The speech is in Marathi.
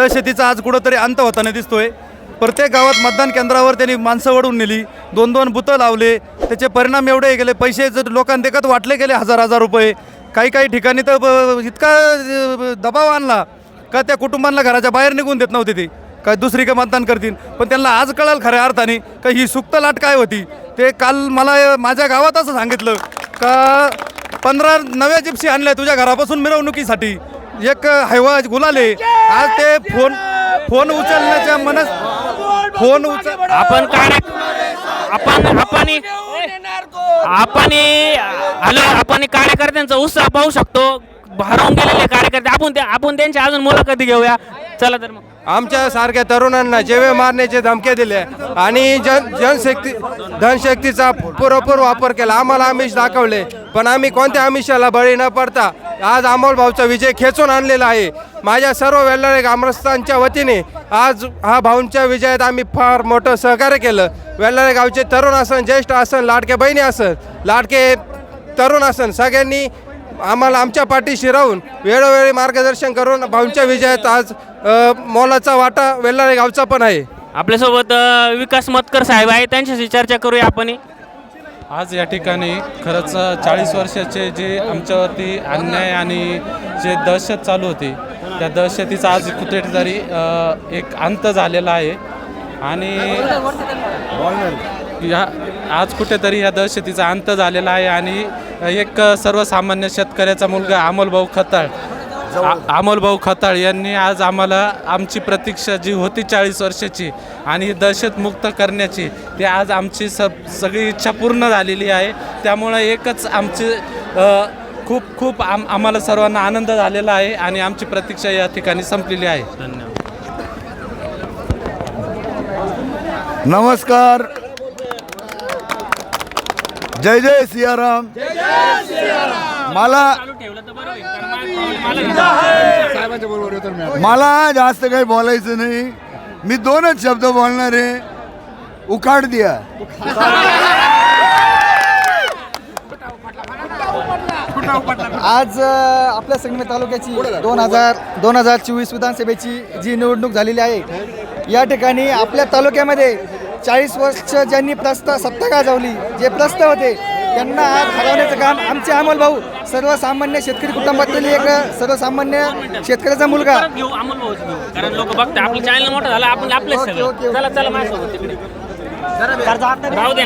दहशतीचा आज कुठंतरी अंत होताना दिसतोय. प्रत्येक गावात मतदान केंद्रावर त्यांनी माणसं वडून नेली. दोन दोन बुतं लावले. त्याचे परिणाम एवढे गेले पैसे जर लोकांदेखत वाटले गेले हजार हजार रुपये. काही काही ठिकाणी तर ब- इतका दबाव आणला का त्या कुटुंबांना घराच्या बाहेर निघून देत नव्हते ते. काय दुसरी का मतदान करतील. पण त्यांना आज कळाल खऱ्या अर्थाने का ही सुक्त लाट काय होती. ते काल मला माझ्या गावात असं सांगितलं का पंधरा नव्या जिप्सी आणल्या तुझ्या घरापासून मिरवणुकीसाठी. एक हैवा गुलाले. आज ते फोन फोन उचलण्याच्या मनस फोन उचल आपण काय आपण आपण आपण हॅलो आपण कार्यकर्त्यांचा उत्साह पाहू शकतो. भारावून गेलेले कार्यकर्ते. आपण ते आपण त्यांच्या अजून मुलाखती घेऊया. चला तर मग. आमच्या सारख्या तरुणांना जेवे मारण्याचे धमके दिले आणि जन जनशक्ती धनशक्तीचा पुरेपूर वापर केला. आम्हाला आमिष दाखवले पण आम्ही कोणत्या आमिषाला बळी न पडता आज अमोल भाऊचा विजय खेचून आणलेला आहे. माझ्या सर्व वेल्लारे ग्रामस्थांच्या वतीने आज हा भाऊंच्या विजयात आम्ही फार मोठं सहकार्य केलं. वेल्हारे गावचे तरुण असन ज्येष्ठ असन लाडके बहिणी असन लाडके तरुण असन सगळ्यांनी आम्हाला आमच्या पाठीशी राहून वेळोवेळी मार्गदर्शन करून भाऊंच्या विजयात आज मोलाचा वाटा वेल्लारे गावचा पण आहे. आपल्यासोबत विकास मतकर साहेब आहे त्यांच्याशी चर्चा करूया आपण आज या ठिकाणी खरंच चाळीस वर्षाचे जे आमच्यावरती अन्याय आणि जे दहशत चालू होती त्या दहशतीचा आज कुठेतरी एक अंत झालेला आहे. आणि या आज कुठेतरी या दहशतीचा अंत झालेला आहे आणि एक सर्वसामान्य शेतकऱ्याचा मुलगा अमोलभाऊ खताळ अमोलभाऊ खताळ यांनी आज आम्हाला आमची प्रतीक्षा जी होती चाळीस वर्षाची आणि ही दहशतमुक्त करण्याची ते आज आमची स सगळी इच्छा पूर्ण झालेली आहे. त्यामुळं एकच आमची खूप खूप आम आम्हाला सर्वांना आनंद झालेला आहे आणि आमची प्रतीक्षा या ठिकाणी संपलेली आहे. धन्यवाद. नमस्कार. जय जय सियाराम. मला मला जास्त काही बोलायचं नाही. मी दोनच शब्द बोलणार आहे. उखाड दिया. आज अ, आपल्या संगमे तालुक्याची दोन हजार दोन हजार चोवीस विधानसभेची जी निवडणूक झालेली आहे या ठिकाणी आपल्या तालुक्यामध्ये चाळीस वर्ष ज्यांनी प्रस्त सत्ता गाजवली जे प्रस्त होते त्यांना आज हरवण्याचं काम आमचे अमोल भाऊ सर्वसामान्य शेतकरी कुटुंबातील एक सर्वसामान्य शेतकऱ्याचा मुलगा. घेऊ अमोल भाऊच घेऊ. कारण लोक बघतात आपलं चॅनल मोठं झालं आपण आपलेच सगळं. चला चला माझ्यासोबत तिकडे. राहू दे.